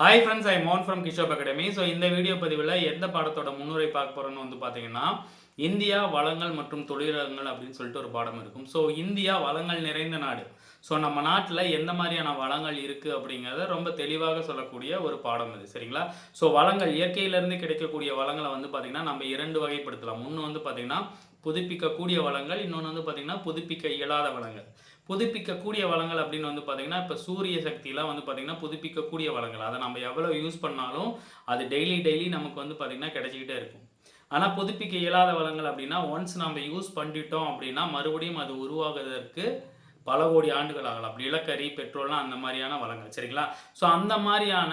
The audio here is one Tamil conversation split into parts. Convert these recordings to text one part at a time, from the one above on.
ஹாய் ஃப்ரெண்ட்ஸ் ஐ மோன் ஃப்ரம் கிஷோப் அகாடமி ஸோ இந்த வீடியோ பதிவில் எந்த பாடத்தோட முன்னுரை பார்க்க போகிறோன்னு வந்து பார்த்தீங்கன்னா இந்தியா வளங்கள் மற்றும் தொழிலகங்கள் அப்படின்னு சொல்லிட்டு ஒரு பாடம் இருக்கும். ஸோ இந்தியா வளங்கள் நிறைந்த நாடு. ஸோ நம்ம நாட்டில் எந்த மாதிரியான வளங்கள் இருக்குது அப்படிங்கிறத ரொம்ப தெளிவாக சொல்லக்கூடிய ஒரு பாடம் இது. சரிங்களா? ஸோ வளங்கள் இயற்கையிலேருந்து கிடைக்கக்கூடிய வளங்களை வந்து பார்த்திங்கன்னா நம்ம இரண்டு வகைப்படுத்தலாம். ஒன்று வந்து பார்த்திங்கன்னா புதுப்பிக்கக்கூடிய வளங்கள் இன்னொன்று வந்து பார்த்திங்கன்னா புதுப்பிக்க இயலாத வளங்கள். புதுப்பிக்கக்கூடிய வளங்கள் அப்படின்னு வந்து பார்த்திங்கன்னா இப்போ சூரிய சக்தியெலாம் வந்து பார்த்திங்கன்னா புதுப்பிக்கக்கூடிய வளங்கள். அதை நம்ம எவ்வளோ யூஸ் பண்ணாலும் அது டெய்லி டெய்லி நமக்கு வந்து பார்த்திங்கன்னா கிடைச்சிக்கிட்டே இருக்கும். ஆனால் புதுப்பிக்க இயலாத வளங்கள் அப்படின்னா ஒன்ஸ் நம்ம யூஸ் பண்ணிட்டோம் அப்படின்னா மறுபடியும் அது உருவாகுவதற்கு பல கோடி ஆண்டுகள் ஆகலாம். அப்படி நிலக்கரி பெட்ரோல்லாம் அந்த மாதிரியான வளங்கள். சரிங்களா? ஸோ அந்த மாதிரியான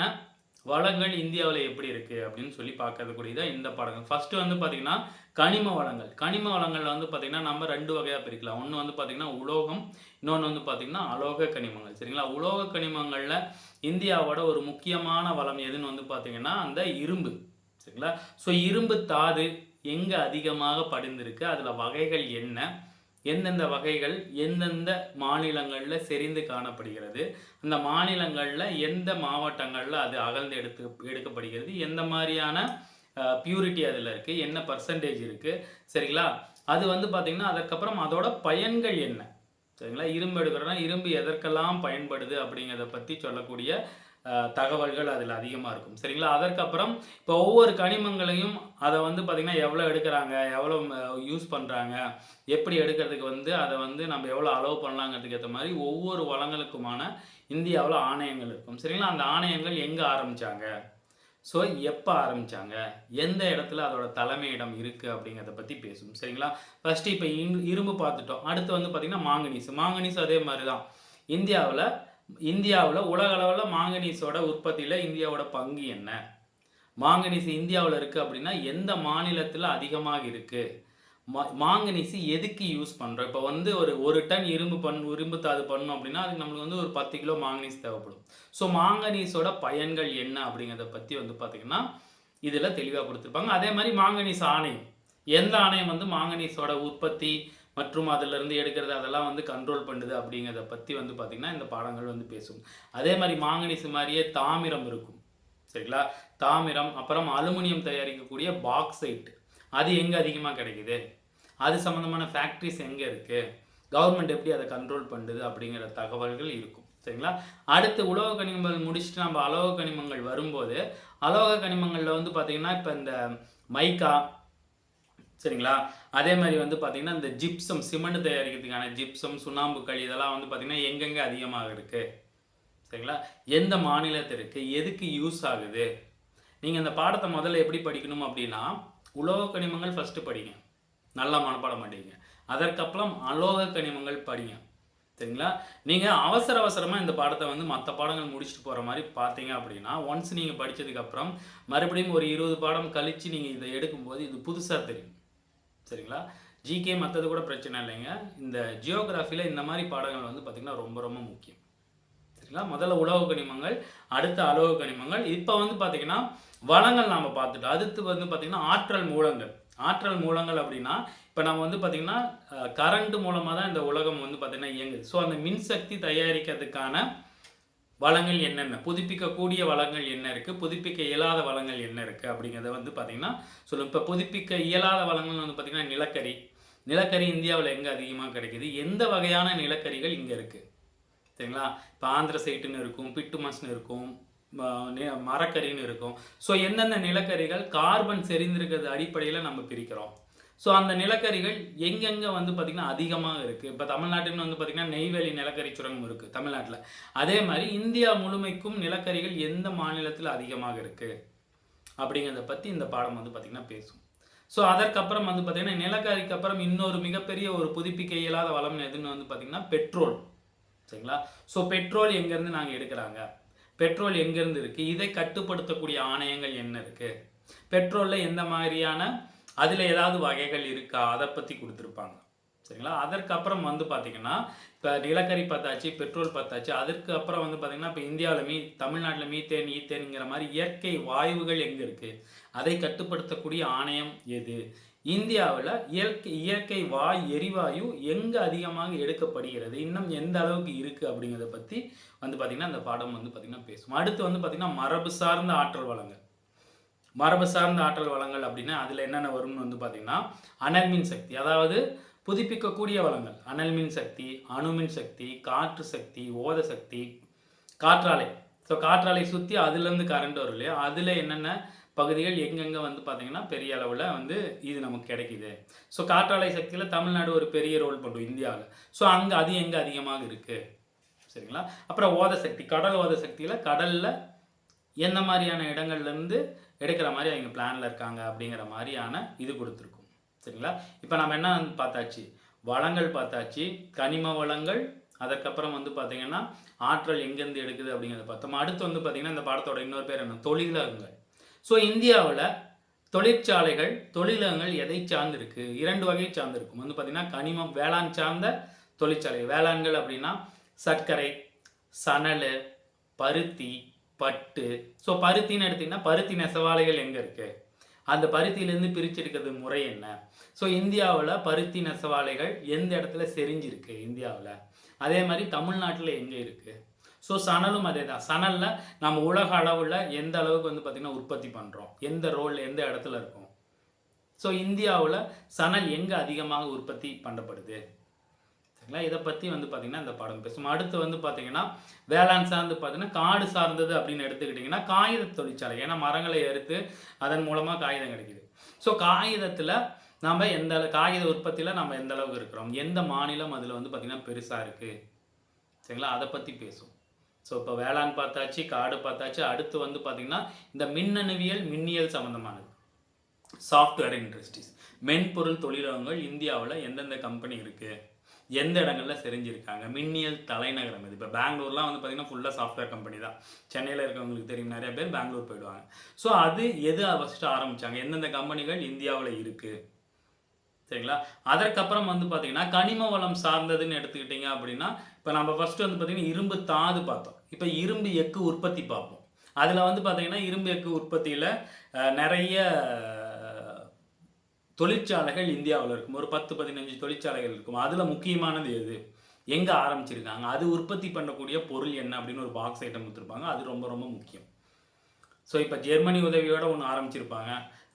வளங்கள் இந்தியாவில் எப்படி இருக்குது அப்படின்னு சொல்லி பார்க்கறதுக்கூடியதான் இந்த படங்கள். ஃபஸ்ட்டு வந்து பார்த்திங்கன்னா கனிம வளங்கள். கனிம வளங்களில் வந்து பார்த்திங்கன்னா நம்ம ரெண்டு வகையாக பிரிக்கலாம். ஒன்று வந்து பார்த்திங்கன்னா உலோகம். இன்னொன்று வந்து பார்த்திங்கன்னா அலோக கனிமங்கள். சரிங்களா? உலோக கனிமங்களில் இந்தியாவோட ஒரு முக்கியமான வளம் எதுன்னு வந்து பார்த்திங்கன்னா அந்த இரும்பு. சரிங்களா? ஸோ இரும்பு தாது எங்கே அதிகமாக படிந்திருக்கு? அதில் வகைகள் என்ன? எந்தெந்த வகைகள் எந்தெந்த மாநிலங்களில் செறிந்து காணப்படுகிறது? அந்த மாநிலங்களில் எந்த மாவட்டங்களில் அது அகழ்ந்து எடுத்து எடுக்கப்படுகிறது? எந்த மாதிரியான பியூரிட்டி அதில் இருக்குது என்ன பர்சன்டேஜ் இருக்குது சரிங்களா? அது வந்து பார்த்திங்கன்னா அதுக்கப்புறம் அதோட பயன்கள் என்ன? சரிங்களா? இரும்பு எடுக்கிறோன்னா இரும்பு எதற்கெல்லாம் பயன்படுது அப்படிங்கிறத பற்றி சொல்லக்கூடிய தகவல்கள் அதில் அதிகமாக இருக்கும். சரிங்களா? அதற்கப்புறம் இப்போ ஒவ்வொரு கனிமங்களையும் அதை வந்து பார்த்திங்கன்னா எவ்வளோ எடுக்கிறாங்க எவ்வளோ யூஸ் பண்ணுறாங்க எப்படி எடுக்கிறதுக்கு வந்து அதை வந்து நம்ம எவ்வளோ அலோவ் பண்ணலாங்கிறதுக்கு ஏற்ற மாதிரி ஒவ்வொரு வளங்களுக்குமான இந்தியாவில் ஆணையங்கள் இருக்கும். சரிங்களா? அந்த ஆணையங்கள் எங்கே ஆரம்பித்தாங்க ஸோ எப்போ ஆரம்பித்தாங்க எந்த இடத்துல அதோட தலைமையிடம் இருக்குது அப்படிங்கிறத பற்றி பேசும் சரிங்களா? ஃபஸ்ட்டு இப்போ இரும்பு பார்த்துட்டோம். அடுத்து வந்து பார்த்திங்கன்னா மாங்கனீஸ் மாங்கனீஸ் அதே மாதிரி தான் இந்தியாவில் இந்தியாவில் உலக அளவில் மாங்கனீஸோட உற்பத்தியில் இந்தியாவோட பங்கு என்ன? மாங்கனீஸ் இந்தியாவில் இருக்குது அப்படின்னா எந்த மாநிலத்தில் அதிகமாக இருக்குது மா எதுக்கு யூஸ் பண்ணுறோம் இப்போ வந்து ஒரு ஒரு டன் இரும்பு பண் இரும்பு தாது பண்ணோம் அப்படின்னா அதுக்கு நம்மளுக்கு வந்து ஒரு பத்து கிலோ மாங்கனீஸ் தேவைப்படும். ஸோ மாங்கனீஸோட பயன்கள் என்ன அப்படிங்கிறத பற்றி வந்து பார்த்திங்கன்னா இதில் தெளிவாக கொடுத்துருப்பாங்க. அதே மாதிரி மாங்கனீஸ் ஆணையம். எந்த ஆணையம் வந்து மாங்கனீஸோட உற்பத்தி மற்றும் அதிலிருந்து எடுக்கிறது அதெல்லாம் வந்து கண்ட்ரோல் பண்ணுது அப்படிங்கிறத பற்றி வந்து பார்த்திங்கன்னா இந்த பாடங்கள் வந்து பேசும். அதே மாதிரி மாங்கனீஸ் மாதிரியே தாமிரம் இருக்கும். சரிங்களா? தாமிரம் அப்புறம் அலுமினியம் தயாரிக்கக்கூடிய பாக்சைட் அது எங்கே அதிகமாக கிடைக்குது? அது சம்மந்தமான ஃபேக்ட்ரிஸ் எங்கே இருக்குது கவர்மெண்ட் எப்படி அதை கண்ட்ரோல் பண்ணுது அப்படிங்கிற தகவல்கள் இருக்கும். சரிங்களா? அடுத்து உலோக கனிமங்கள் முடிச்சுட்டு நம்ம அலோக கனிமங்கள் வரும்போது அலோக கனிமங்களில் வந்து பார்த்திங்கன்னா இப்போ இந்த மைக்கா சரிங்களா? அதே மாதிரி வந்து பார்த்திங்கன்னா இந்த ஜிப்சம் சிமெண்ட் தயாரிக்கிறதுக்கான ஜிப்சம் சுண்ணாம்புக்கல் இதெல்லாம் வந்து பார்த்திங்கன்னா எங்கெங்கே அதிகமாக இருக்குது சரிங்களா? எந்த மாநிலத்திற்கு எதுக்கு யூஸ் ஆகுது? நீங்கள் இந்த பாடத்தை முதல்ல எப்படி படிக்கணும் அப்படின்னா உலோக கனிமங்கள் ஃபஸ்ட்டு படிங்க. நல்லா மனப்பாடம் பண்ணிங்க அதற்கப்புறம் அலோக கனிமங்கள் படிங்க. சரிங்களா? நீங்கள் அவசர அவசரமாக இந்த பாடத்தை வந்து மற்ற பாடங்கள் முடிச்சுட்டு போகிற மாதிரி பார்த்தீங்க அப்படின்னா ஒன்ஸ் நீங்கள் படித்ததுக்கப்புறம் மறுபடியும் ஒரு இருபது பாடம் கழித்து நீங்கள் இதை எடுக்கும்போது இது புதுசாக தெரியும். சரிங்களா? ஜிகே மற்றது கூட பிரச்சனை இல்லைங்க. இந்த ஜியோகிராஃபியில் இந்த மாதிரி பாடங்கள் வந்து பார்த்திங்கன்னா ரொம்ப ரொம்ப முக்கியம். சரிங்களா? முதல்ல உலோக கனிமங்கள் அடுத்த அலோக கனிமங்கள். இப்போ வந்து பார்த்திங்கன்னா வளங்கள் நாம் பார்த்துட்டோம். அடுத்து வந்து பார்த்திங்கன்னா ஆற்றல் மூலங்கள். ஆற்றல் மூலங்கள் அப்படின்னா இப்போ நம்ம வந்து பார்த்திங்கன்னா கரண்ட் மூலமாக தான் இந்த உலகம் வந்து பார்த்திங்கன்னா இயங்குது. ஸோ அந்த மின்சக்தி தயாரிக்கிறதுக்கான வளங்கள் என்னென்ன? புதுப்பிக்கக்கூடிய வளங்கள் என்ன இருக்குது புதுப்பிக்க இயலாத வளங்கள் என்ன இருக்குது அப்படிங்கிறத வந்து பார்த்திங்கன்னா சொல்லும் இப்போ புதுப்பிக்க இயலாத வளங்கள் வந்து பார்த்திங்கன்னா நிலக்கரி. நிலக்கரி இந்தியாவில் எங்கே அதிகமாக கிடைக்குது? எந்த வகையான நிலக்கரிகள் இங்கே இருக்குது சரிங்களா? இப்போ ஆந்திர சைட்டுன்னு இருக்கும் பிட்டுமஸ்னு இருக்கும். ம- மரக்கரின்னு இருக்கும். ஸோ எந்தெந்த நிலக்கரிகள் கார்பன் செறிந்திருக்கிறது அடிப்படையில் நம்ம பிரிக்கிறோம். ஸோ அந்த நிலக்கரிகள் எங்கெங்கே வந்து பார்த்திங்கன்னா அதிகமாக இருக்குது இப்போ தமிழ்நாட்டுன்னு வந்து பார்த்திங்கன்னா நெய்வேலி நிலக்கரி சுரங்கம் இருக்குது தமிழ்நாட்டில். அதே மாதிரி இந்தியா முழுமைக்கும் நிலக்கரிகள் எந்த மாநிலத்தில் அதிகமாக இருக்குது அப்படிங்கிறத பற்றி இந்த பாடம் வந்து பார்த்திங்கன்னா பேசும். ஸோ அதற்கப்புறம் வந்து பார்த்திங்கன்னா நிலக்கரிக்கு அப்புறம் இன்னொரு மிகப்பெரிய ஒரு புதுப்பிக்க இயலாத வளம் எதுன்னு வந்து பார்த்திங்கன்னா பெட்ரோல். சரிங்களா? ஸோ பெட்ரோல் எங்கேருந்து நாங்கள் எடுக்கிறாங்க? பெட்ரோல் எங்கேருந்து இருக்குது இதை கட்டுப்படுத்தக்கூடிய ஆணையங்கள் என்ன இருக்குது பெட்ரோலில் எந்த மாதிரியான அதில் ஏதாவது வகைகள் இருக்கா? அதை பற்றி கொடுத்துருப்பாங்க. சரிங்களா? அதற்கப்புறம் வந்து பார்த்திங்கன்னா இப்போ நிலக்கரி பார்த்தாச்சு பெட்ரோல் பார்த்தாச்சு அதற்கு அப்புறம் வந்து பார்த்திங்கன்னா இப்போ இந்தியாவில் மீ தமிழ்நாட்டில் மீத்தேன் ஈத்தேனுங்கிற மாதிரி இயற்கை வாயுகள் எங்கே இருக்குது அதை கட்டுப்படுத்தக்கூடிய ஆணையம் எது? இந்தியாவில் இயற்கை இயற்கை வாய் எரிவாயு எங்கே அதிகமாக எடுக்கப்படுகிறது? இன்னும் எந்த அளவுக்கு இருக்குது அப்படிங்கிறத பற்றி வந்து பார்த்திங்கன்னா அந்த பாடம் வந்து பார்த்திங்கன்னா பேசும். அடுத்து வந்து பார்த்திங்கன்னா மரபு சார்ந்த ஆற்றல் வளங்கள். மரபு சார்ந்த ஆற்றல் வளங்கள் அப்படின்னா அதில் என்னென்ன வரும்னு வந்து பார்த்திங்கன்னா அனர்மின் சக்தி. அதாவது புதுப்பிக்கக்கூடிய வளங்கள். அனல் மின் சக்தி அணுமின் சக்தி காற்று சக்தி ஓத சக்தி காற்றாலை. ஸோ காற்றாலை சுற்றி அதுலேருந்து கரண்ட் வரும் இல்லையா? அதில் என்னென்ன பகுதிகள் எங்கெங்கே வந்து பார்த்திங்கன்னா பெரிய அளவில் வந்து இது நமக்கு கிடைக்குது. ஸோ காற்றாலை சக்தியில் தமிழ்நாடு ஒரு பெரிய ரோல் பண்ணும் இந்தியாவில். ஸோ அங்கே அது எங்கே அதிகமாக இருக்குது சரிங்களா? அப்புறம் ஓத சக்தி கடல் ஓத சக்தியில் கடலில் எந்த மாதிரியான இடங்கள்லேருந்து எடுக்கிற மாதிரி அவங்க பிளானில் இருக்காங்க அப்படிங்கிற மாதிரியான இது கொடுத்துருக்கோம். சரிங்களா? இப்போ நம்ம என்ன பார்த்தாச்சு? வளங்கள் பார்த்தாச்சு. கனிம வளங்கள் அதுக்கப்புறம் வந்து பார்த்தீங்கன்னா ஆற்றல் எங்கேருந்து எடுக்குது அப்படிங்கிறத பார்த்தோம். அடுத்து வந்து பார்த்தீங்கன்னா இந்த பாடத்தோட இன்னொரு பேர் என்ன? தொழிலகங்கள். ஸோ இந்தியாவில் தொழிற்சாலைகள் தொழிலகங்கள் எதை சார்ந்திருக்கு? இரண்டு வகையை சார்ந்திருக்கும். வந்து பார்த்தீங்கன்னா கனிமம் வேளாண் சார்ந்த தொழிற்சாலை. வேளாண்கள் அப்படின்னா சர்க்கரை சணல் பருத்தி பட்டு. ஸோ பருத்தின்னு எடுத்திங்கன்னா பருத்தி நெசவாலைகள் எங்கே இருக்குது அந்த பருத்தியிலேருந்து பிரிச்செடுக்கிறது முறை என்ன? ஸோ இந்தியாவில் பருத்தி நெசவாலைகள் எந்த இடத்துல செறிஞ்சிருக்கு இந்தியாவில்? அதே மாதிரி தமிழ்நாட்டில் எங்கே இருக்குது ஸோ சணலும் அதே தான் சணலில் நம்ம உலக அளவில் எந்த அளவுக்கு வந்து பார்த்திங்கன்னா உற்பத்தி பண்ணுறோம் எந்த ரோல் எந்த இடத்துல இருக்கும்? ஸோ இந்தியாவில் சணல் எங்கே அதிகமாக உற்பத்தி பண்ணப்படுது? சரிங்களா இதை பற்றி வந்து பார்த்திங்கன்னா இந்த பாடம் பேசும் அடுத்து வந்து பார்த்திங்கன்னா வேளாண் சார்ந்து பார்த்தீங்கன்னா காடு சார்ந்தது அப்படின்னு எடுத்துக்கிட்டிங்கன்னா காகித தொழிற்சாலை. ஏன்னா மரங்களை எடுத்து அதன் மூலமாக காகிதம் கிடைக்குது. ஸோ காகிதத்தில் நம்ம எந்த அளவு காகித உற்பத்தியில் நம்ம எந்த அளவுக்கு இருக்கிறோம்? எந்த மாநிலம் அதில் வந்து பார்த்திங்கன்னா பெருசாக இருக்குது சரிங்களா? அதை பற்றி பேசும் ஸோ இப்போ வேளாண் பார்த்தாச்சு காடு பார்த்தாச்சு அடுத்து வந்து பார்த்திங்கன்னா இந்த மின்னணுவியல் மின்னியல் சம்மந்தமானது சாஃப்ட்வேர் இண்டஸ்ட்ரீஸ் மென்பொருள் தொழிலகங்கள் இந்தியாவில் எந்தெந்த கம்பெனி இருக்குது எந்த இடங்களில் செறிஞ்சிருக்காங்க மின்னியல் தலைநகரம் இது. இப்போ பெங்களூர்லாம் வந்து பார்த்திங்கன்னா ஃபுல்லாக சாஃப்ட்வேர் கம்பெனி தான். சென்னையில் இருக்கிறவங்களுக்கு தெரியும் நிறைய பேர் பெங்களூர் போயிடுவாங்க. ஸோ அது எது ஃபஸ்ட்டு ஆரம்பித்தாங்க எந்தெந்த கம்பெனிகள் இந்தியாவில் இருக்குது சரிங்களா? அதற்கப்புறம் வந்து பார்த்திங்கன்னா கனிம வளம் சார்ந்ததுன்னு எடுத்துக்கிட்டிங்க அப்படின்னா இப்போ நம்ம ஃபஸ்ட்டு வந்து பார்த்திங்கன்னா இரும்பு தாது பார்த்தோம். இப்போ இரும்பு எக்கு உற்பத்தி பார்ப்போம். அதில் வந்து பார்த்திங்கன்னா இரும்பு எக்கு உற்பத்தியில் நிறைய தொழிற்சாலைகள் இந்தியாவில் இருக்கும். ஒரு பத்து பதினஞ்சு தொழிற்சாலைகள் இருக்கும். அதில் முக்கியமானது எது? எங்கே ஆரம்பிச்சிருக்காங்க? அது உற்பத்தி பண்ணக்கூடிய பொருள் என்ன அப்படின்னு ஒரு பாக்ஸ் ஐட்டம் கொடுத்துருப்பாங்க. அது ரொம்ப ரொம்ப முக்கியம். ஸோ இப்போ ஜெர்மனி உதவியோடு ஒன்று ஆரம்பிச்சிருப்பாங்க.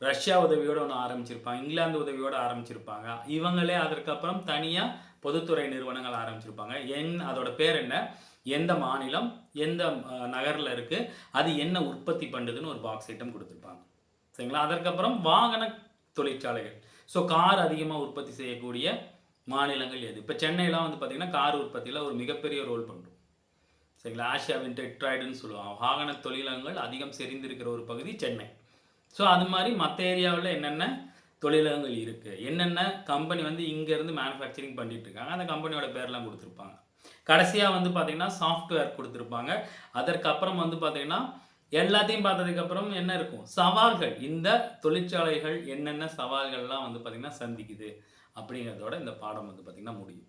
ரஷ்யா உதவியோடு ஒன்று ஆரம்பிச்சிருப்பாங்க. இங்கிலாந்து உதவியோடு ஆரம்பிச்சிருப்பாங்க. இவங்களே அதற்கப்புறம் தனியாக பொதுத்துறை நிறுவனங்கள் ஆரம்பிச்சிருப்பாங்க. என் அதோட பேர் என்ன? எந்த மாநிலம்? எந்த நகரில் இருக்குது அது என்ன உற்பத்தி பண்ணுதுன்னு ஒரு பாக்ஸ் ஐட்டம் கொடுத்துருப்பாங்க. சரிங்களா? அதற்கப்புறம் வாகன தொழிற்சாலைகள். ஸோ கார் அதிகமாக உற்பத்தி செய்யக்கூடிய மாநிலங்கள் எது? இப்போ சென்னையெலாம் வந்து பார்த்திங்கன்னா கார் உற்பத்தியில் ஒரு மிகப்பெரிய ரோல் பண்ணுறோம் சரிங்களா? ஆசியாவின் டெட்ராய்டுன்னு சொல்லுவாங்க. வாகன தொழிலகங்கள் அதிகம் செறிந்திருக்கிற ஒரு பகுதி சென்னை. ஸோ அது மாதிரி மற்ற ஏரியாவில் என்னென்ன தொழிலகங்கள் இருக்குது என்னென்ன கம்பெனி வந்து இங்கேருந்து மேனுஃபேக்சரிங் பண்ணிகிட்ருக்காங்க இருக்காங்க அந்த கம்பெனியோட பேர்லாம் கொடுத்துருப்பாங்க. கடைசியாக வந்து பார்த்திங்கன்னா சாஃப்ட்வேர் கொடுத்துருப்பாங்க. அதற்கப்புறம் வந்து பார்த்திங்கன்னா எல்லாத்தையும் பார்த்ததுக்கப்புறம் என்ன இருக்கும்? சவால்கள். இந்த தொழிற்சாலைகள் என்னென்ன சவால்கள்லாம் வந்து பார்த்திங்கன்னா சந்திக்குது அப்படிங்கிறதோட இந்த பாடம் வந்து பார்த்திங்கன்னா முடியும்.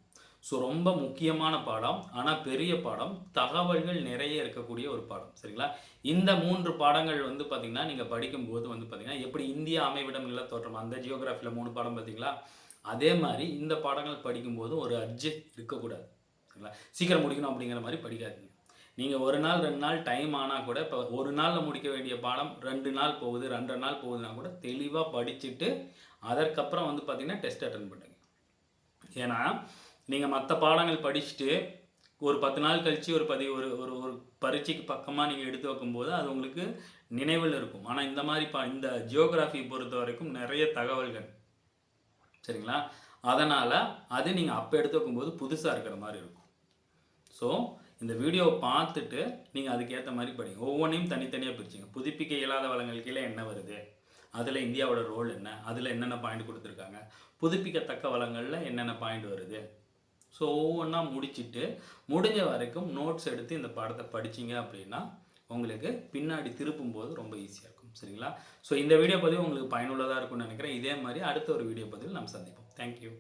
ஸோ ரொம்ப முக்கியமான பாடம். ஆனால் பெரிய பாடம். தகவல்கள் நிறைய இருக்கக்கூடிய ஒரு பாடம். சரிங்களா? இந்த மூன்று பாடங்கள் வந்து பார்த்திங்கன்னா நீங்கள் படிக்கும்போது வந்து பார்த்திங்கன்னா எப்படி இந்தியா அமைவிடம் நில தோற்றம் அந்த ஜியோகிராஃபியில் மூணு பாடம் பார்த்தீங்களா அதே மாதிரி இந்த பாடங்கள் படிக்கும்போது ஒரு அர்ஜென்ட் இருக்கக்கூடாது. சரிங்களா? சீக்கிரம் முடிக்கணும் அப்படிங்கிற மாதிரி படிக்காதீங்க. நீங்கள் ஒரு நாள் ரெண்டு நாள் டைம் ஆனால் கூட இப்போ ஒரு நாளில் முடிக்க வேண்டிய பாடம் ரெண்டு நாள் போகுது ரெண்டரை நாள் போகுதுன்னா கூட தெளிவாக படிச்சுட்டு அதற்கப்புறம் வந்து பார்த்திங்கன்னா டெஸ்ட் அட்டன் பண்ணுங்க. ஏன்னா நீங்கள் மற்ற பாடங்கள் படிச்சுட்டு ஒரு பத்து நாள் கழித்து ஒரு பதி ஒரு ஒரு ஒரு பரீட்சைக்கு பக்கமாக நீங்கள் எடுத்து வைக்கும்போது அது உங்களுக்கு நினைவில் இருக்கும். ஆனால் இந்த மாதிரி பா இந்த ஜியோகிராஃபி பொறுத்த வரைக்கும் நிறைய தகவல்கள். சரிங்களா? அதனால் அது நீங்கள் அப்போ எடுத்து வைக்கும்போது புதுசாக இருக்கிற மாதிரி இருக்கும். ஸோ இந்த வீடியோவை பார்த்துட்டு நீங்கள் அதுக்கேற்ற மாதிரி படிங்க. ஒவ்வொன்றையும் தனித்தனியாக பிரிச்சுங்க. புதுப்பிக்க இயலாத வளங்கள் கீழே என்ன வருது? அதில் இந்தியாவோட ரோல் என்ன? அதில் என்னென்ன பாயிண்ட் கொடுத்துருக்காங்க? புதுப்பிக்கத்தக்க வளங்களில் என்னென்ன பாயிண்ட் வருது? ஸோ ஒவ்வொன்றா முடிச்சுட்டு முடிஞ்ச வரைக்கும் நோட்ஸ் எடுத்து இந்த பாடத்தை படிச்சிங்க அப்படின்னா உங்களுக்கு பின்னாடி திருப்பும் போது ரொம்ப ஈஸியாக இருக்கும். சரிங்களா? ஸோ இந்த வீடியோ பதிவு உங்களுக்கு பயனுள்ளதாக இருக்கும்னு நினைக்கிறேன். இதே மாதிரி அடுத்த ஒரு வீடியோ பதிவில் நம்ம சந்திப்போம். தேங்க்யூ